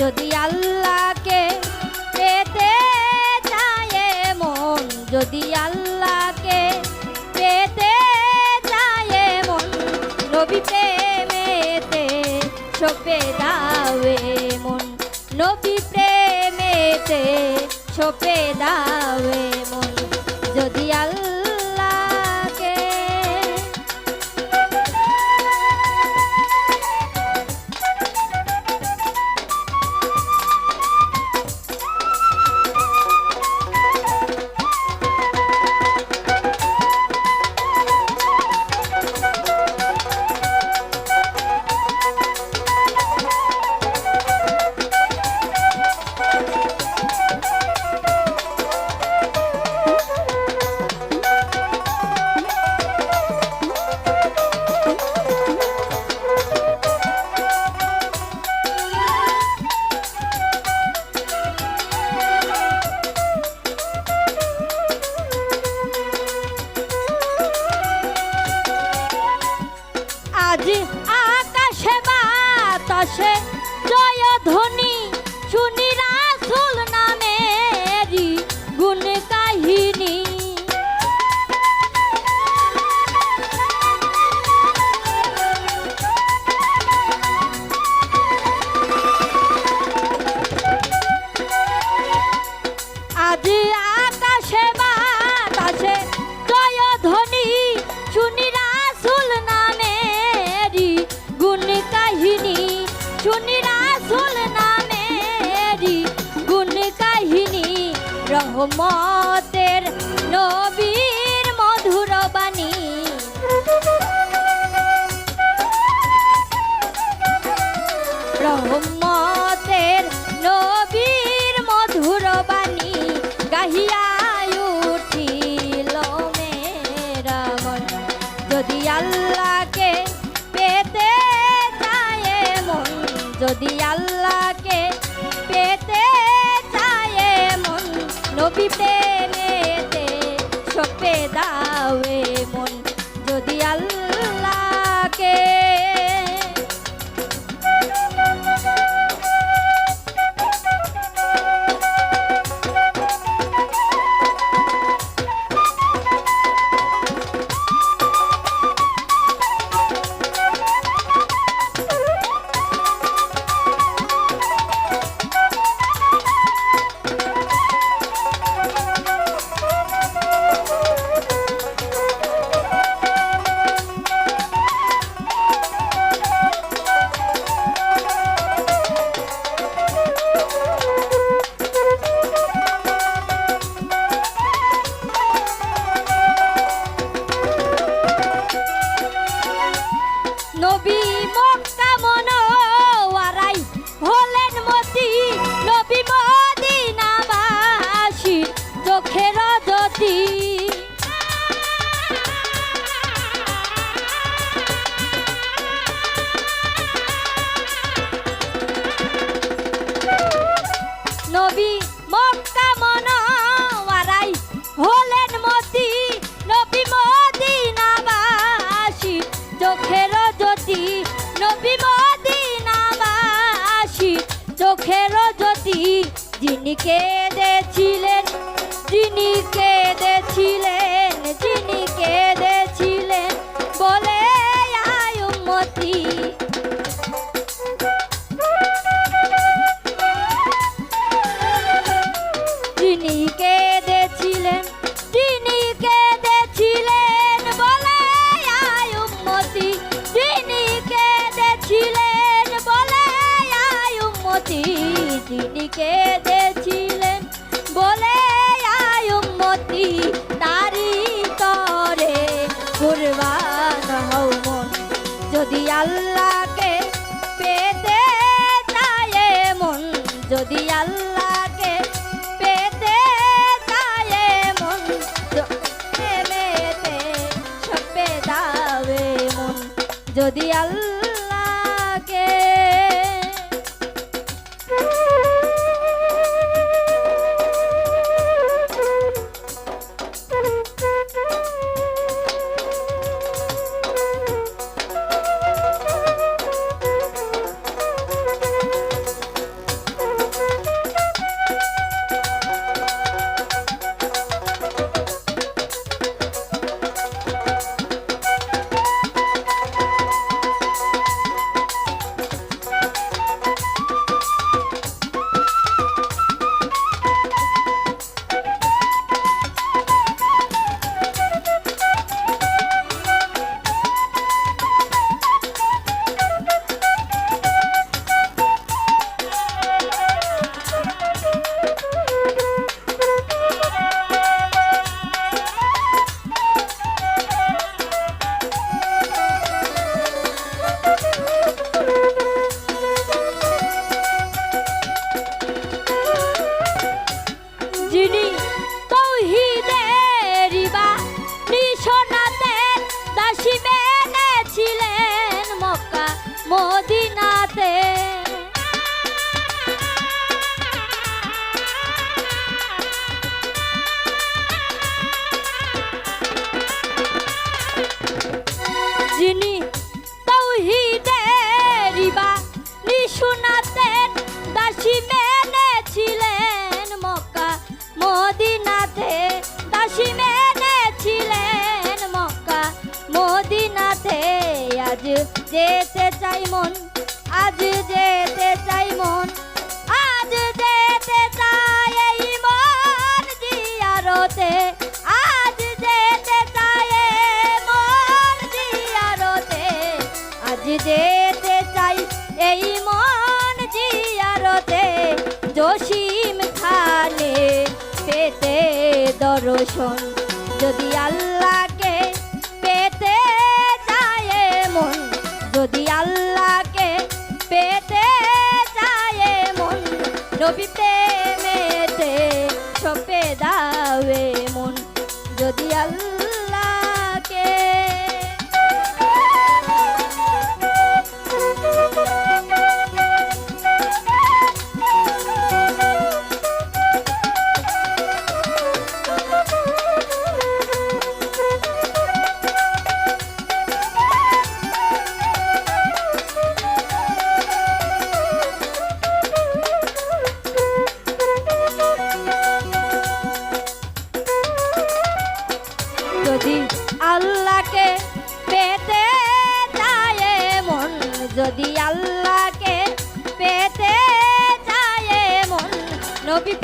যদি আল্লাহকে পেতে চায় মন, যদি আল্লাহকে পেতে চায় মন, নবী প্রেমেতে ছোপে দাওয়ে মন, নবী প্রেমেতে ছোপে রহমতের নবী নবী প্রেম কেঁদেছিলেন বলে আয়ুমতি তারি তরে। কুরবান হও যদি আল্লাহকে পেতে চায় মন, যদি আল্লাহ যদি আল্লাহ যেতে চাই মন, আজ যেতে চাই মন, আজ যেতে চাই এই মন জিয়ারতে, আজ যেতে চাই মন জিয়ারতে, আজ যেতে চাই এই মন জিয়ারতে, জসিম খানে পেতে দর্শন, যদি আল্লাহকে আল্লাহকে পেতে চায় মন যদি আল্লাহকে পেতে চায় মন নবী